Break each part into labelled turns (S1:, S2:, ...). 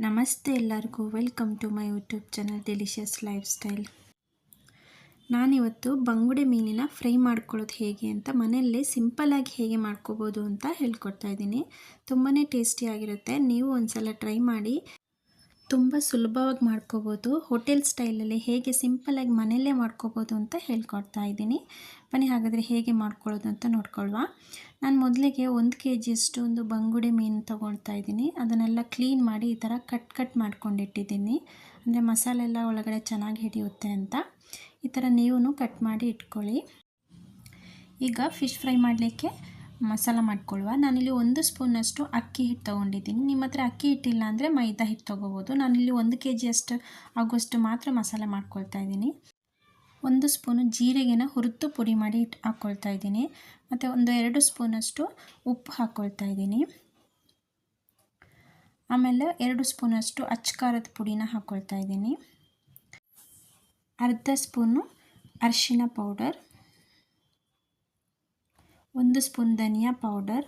S1: ನಮಸ್ತೆ ಎಲ್ಲರಿಗೂ. Welcome to my YouTube channel delicious lifestyle ನಾನಿವತ್ತು ಬಂಗುಡೆ ಮೀನಿನ ಫ್ರೈ ಮಾಡ್ಕೊಳ್ಳೋದು ಹೇಗೆ ಅಂತ ಮನೆಯಲ್ಲೇ ಸಿಂಪಲ್ಲಾಗಿ ಹೇಗೆ ಮಾಡ್ಕೋಬೋದು ಅಂತ ಹೇಳ್ಕೊಡ್ತಾ ಇದ್ದೀನಿ. ತುಂಬಾ ಟೇಸ್ಟಿಯಾಗಿರುತ್ತೆ ನೀವು ಒಂದ್ಸಲ ಟ್ರೈ ಮಾಡಿ ತುಂಬ ಸುಲಭವಾಗಿ ಮಾಡ್ಕೋಬೋದು. ಹೋಟೆಲ್ ಸ್ಟೈಲಲ್ಲಿ ಹೇಗೆ ಸಿಂಪಲಾಗಿ ಮನೆಯಲ್ಲೇ ಮಾಡ್ಕೋಬೋದು ಅಂತ ಹೇಳ್ಕೊಡ್ತಾ ಇದ್ದೀನಿ. ಬನ್ನಿ, ಹಾಗಾದರೆ ಹೇಗೆ ಮಾಡ್ಕೊಳ್ಳೋದು ಅಂತ ನೋಡ್ಕೊಳ್ವಾ. ನಾನು ಮೊದಲಿಗೆ ಒಂದು ಕೆ ಜಿಯಷ್ಟು ಒಂದು ಬಂಗುಡೆ ಮೀನು ತೊಗೊಳ್ತಾ ಇದ್ದೀನಿ. ಅದನ್ನೆಲ್ಲ ಕ್ಲೀನ್ ಮಾಡಿ ಈ ಥರ ಕಟ್ ಕಟ್ ಮಾಡ್ಕೊಂಡಿಟ್ಟಿದ್ದೀನಿ. ಅಂದರೆ ಮಸಾಲೆ ಎಲ್ಲ ಒಳಗಡೆ ಚೆನ್ನಾಗಿ ಹಿಡಿಯುತ್ತೆ ಅಂತ. ಈ ಥರ ನೀವು ಕಟ್ ಮಾಡಿ ಇಟ್ಕೊಳ್ಳಿ. ಈಗ ಫಿಶ್ ಫ್ರೈ ಮಾಡಲಿಕ್ಕೆ ಮಸಾಲ ಮಾಡ್ಕೊಳ್ಳುವ ನಾನಿಲ್ಲಿ ಒಂದು ಸ್ಪೂನಷ್ಟು ಅಕ್ಕಿ ಹಿಟ್ಟು ತೊಗೊಂಡಿದ್ದೀನಿ. ನಿಮ್ಮ ಹತ್ರ ಅಕ್ಕಿ ಹಿಟ್ಟಿಲ್ಲ ಅಂದರೆ ಮೈದಾ ಹಿಟ್ಟು ತೊಗೋಬೋದು. ನಾನಿಲ್ಲಿ ಒಂದು ಕೆ ಜಿಯಷ್ಟು ಆಗೋಷ್ಟು ಮಾತ್ರ ಮಸಾಲೆ ಮಾಡ್ಕೊಳ್ತಾ ಇದ್ದೀನಿ. ಒಂದು ಸ್ಪೂನು ಜೀರಿಗೆನ ಹುರಿದು ಪುಡಿ ಮಾಡಿ ಇಟ್ಟು ಹಾಕ್ಕೊಳ್ತಾ ಇದ್ದೀನಿ. ಮತ್ತು ಒಂದು ಎರಡು ಸ್ಪೂನಷ್ಟು ಉಪ್ಪು ಹಾಕ್ಕೊಳ್ತಾ ಇದ್ದೀನಿ. ಆಮೇಲೆ ಎರಡು ಸ್ಪೂನಷ್ಟು ಅಚ್ಕಾರದ ಪುಡಿನ ಹಾಕ್ಕೊಳ್ತಾ ಇದ್ದೀನಿ. ಅರ್ಧ ಸ್ಪೂನು ಅರಿಶಿನ ಪೌಡರ್. ಒಂದು ಸ್ಪೂನ್ ಧನಿಯಾ ಪೌಡರ್,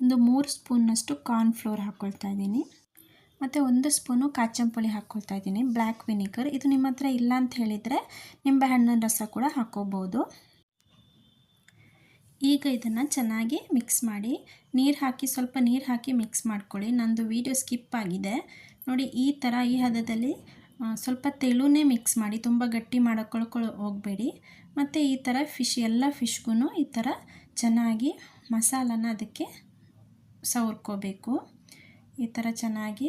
S1: ಒಂದು ಮೂರು ಸ್ಪೂನ್ನಷ್ಟು ಕಾರ್ನ್ಫ್ಲೋರ್ ಹಾಕ್ಕೊಳ್ತಾ ಇದ್ದೀನಿ. ಮತ್ತು ಒಂದು ಸ್ಪೂನು ಕಾಚಂಪುಳಿ ಹಾಕ್ಕೊಳ್ತಾ ಇದ್ದೀನಿ, ಬ್ಲ್ಯಾಕ್ ವಿನಿಗರ್. ಇದು ನಿಮ್ಮ ಹತ್ರ ಇಲ್ಲ ಅಂತ ಹೇಳಿದರೆ ನಿಂಬೆಹಣ್ಣಿನ ರಸ ಕೂಡ ಹಾಕ್ಕೋಬೋದು ಈಗ ಇದನ್ನು ಚೆನ್ನಾಗಿ ಮಿಕ್ಸ್ ಮಾಡಿ, ನೀರು ಹಾಕಿ, ಸ್ವಲ್ಪ ನೀರು ಹಾಕಿ ಮಿಕ್ಸ್ ಮಾಡ್ಕೊಳ್ಳಿ. ನಂದು ವೀಡಿಯೋ ಸ್ಕಿಪ್ ಆಗಿದೆ. ನೋಡಿ, ಈ ಥರ ಈ ಹದದಲ್ಲಿ ಸ್ವಲ್ಪ ತೆಳುನೇ ಮಿಕ್ಸ್ ಮಾಡಿ, ತುಂಬ ಗಟ್ಟಿ ಮಾಡೋಕೊಳ್ಕೊಳ್ಳೋ ಹೋಗಬೇಡಿ. ಮತ್ತು ಈ ಥರ ಫಿಶ್ ಎಲ್ಲ ಫಿಶ್ಗೂ ಈ ಥರ ಚೆನ್ನಾಗಿ ಮಸಾಲನ ಅದಕ್ಕೆ ಸವರ್ಕೋಬೇಕು. ಈ ಥರ ಚೆನ್ನಾಗಿ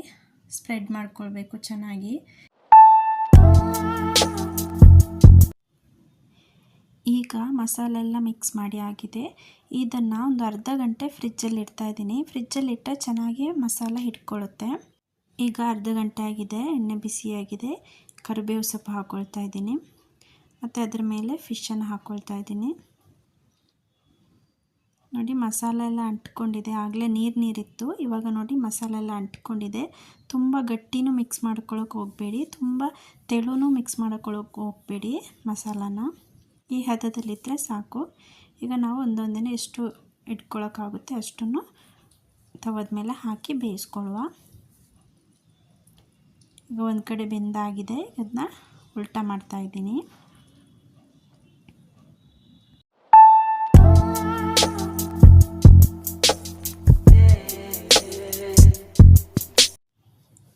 S1: ಸ್ಪ್ರೆಡ್ ಮಾಡ್ಕೊಳ್ಬೇಕು ಚೆನ್ನಾಗಿ. ಈಗ ಮಸಾಲೆ ಎಲ್ಲ ಮಿಕ್ಸ್ ಮಾಡಿ ಆಗಿದೆ. ಇದನ್ನು ಒಂದು ಅರ್ಧ ಗಂಟೆ ಫ್ರಿಜ್ಜಲ್ಲಿ ಇಡ್ತಾ ಇದ್ದೀನಿ. ಫ್ರಿಜ್ಜಲ್ಲಿ ಇಟ್ಟರೆ ಚೆನ್ನಾಗಿ ಮಸಾಲ ಹಿಡ್ಕೊಳ್ಳುತ್ತೆ ಈಗ ಅರ್ಧ ಗಂಟೆ ಆಗಿದೆ, ಎಣ್ಣೆ ಬಿಸಿಯಾಗಿದೆ ಕರಿಬೇವು ಸೊಪ್ಪು ಹಾಕ್ಕೊಳ್ತಾ ಇದ್ದೀನಿ. ಮತ್ತು ಅದ್ರ ಮೇಲೆ ಫಿಶನ್ನು ಹಾಕ್ಕೊಳ್ತಾ ಇದ್ದೀನಿ. ನೋಡಿ ಮಸಾಲೆ ಎಲ್ಲ ಅಂಟ್ಕೊಂಡಿದೆ. ಆಗಲೇ ನೀರು ನೀರಿತ್ತು. ಇವಾಗ ನೋಡಿ ಮಸಾಲೆ ಎಲ್ಲ ಅಂಟ್ಕೊಂಡಿದೆ. ತುಂಬ ಗಟ್ಟಿನೂ ಮಿಕ್ಸ್ ಮಾಡ್ಕೊಳ್ಳೋಕೆ ಹೋಗಬೇಡಿ. ತುಂಬ ತೆಳುನೂ ಮಿಕ್ಸ್ ಮಾಡ್ಕೊಳ್ಳೋಕೆ ಹೋಗಬೇಡಿ ಮಸಾಲಾನ. ಈ ಹದದಲ್ಲಿದ್ದರೆ ಸಾಕು. ಈಗ ನಾವು ಒಂದೊಂದೇ ಎಷ್ಟು ಇಟ್ಕೊಳ್ಳೋಕ್ಕಾಗುತ್ತೆ ಅಷ್ಟನ್ನು ತವದ ಮೇಲೆ ಹಾಕಿ ಬೇಯಿಸ್ಕೊಳ್ಳುವ. ಈಗ ಒಂದು ಕಡೆ ಬೆಂದಾಗಿದೆ. ಇದನ್ನ ಉಲ್ಟಾ ಮಾಡ್ತಾಯಿದ್ದೀನಿ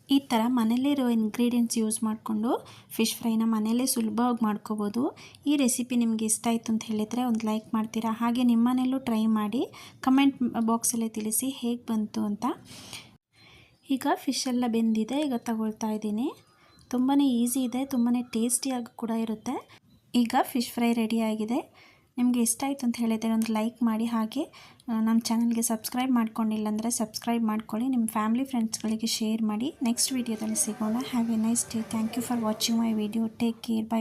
S1: ಈ ಥರ ಮನೇಲಿರೋ ಇಂಗ್ರೀಡಿಯೆಂಟ್ಸ್ ಯೂಸ್ ಮಾಡಿಕೊಂಡು ಫಿಶ್ ಫ್ರೈನ ಮನೆಯಲ್ಲೇ ಸುಲಭವಾಗಿ ಮಾಡ್ಕೋಬೋದು. ಈ ರೆಸಿಪಿ ನಿಮಗೆ ಇಷ್ಟ ಆಯಿತು ಅಂತ ಹೇಳಿದರೆ ಒಂದು ಲೈಕ್ ಮಾಡ್ತೀರಾ? ಹಾಗೆ ನಿಮ್ಮ ಟ್ರೈ ಮಾಡಿ ಕಮೆಂಟ್ ಬಾಕ್ಸಲ್ಲೇ ತಿಳಿಸಿ ಹೇಗೆ ಬಂತು ಅಂತ. ಈಗ ಫಿಶ್ ಎಲ್ಲ ಬೆಂದಿದೆ, ಈಗ ತಗೊಳ್ತಾ ಇದ್ದೀನಿ. ತುಂಬಾ ಈಸಿ ಇದೆ ತುಂಬಾ ಟೇಸ್ಟಿಯಾಗಿ ಕೂಡ ಇರುತ್ತೆ. ಈಗ ಫಿಶ್ ಫ್ರೈ ರೆಡಿಯಾಗಿದೆ ನಿಮಗೆ ಇಷ್ಟ ಆಯಿತು ಅಂತ ಹೇಳಿದರೆ ಒಂದು ಲೈಕ್ ಮಾಡಿ, ಹಾಗೆ ನಮ್ಮ ಚಾನಲ್ಗೆ ಸಬ್ಸ್ಕ್ರೈಬ್ ಮಾಡ್ಕೊಂಡಿಲ್ಲ ಅಂದರೆ ಸಬ್ಸ್ಕ್ರೈಬ್ ಮಾಡ್ಕೊಳ್ಳಿ ನಿಮ್ಮ ಫ್ಯಾಮಿಲಿ ಫ್ರೆಂಡ್ಸ್ಗಳಿಗೆ ಶೇರ್ ಮಾಡಿ. ನೆಕ್ಸ್ಟ್ ವೀಡಿಯೋದಲ್ಲಿ ಸಿಗೋಣ. Have a nice day thank you for watching my video take care bye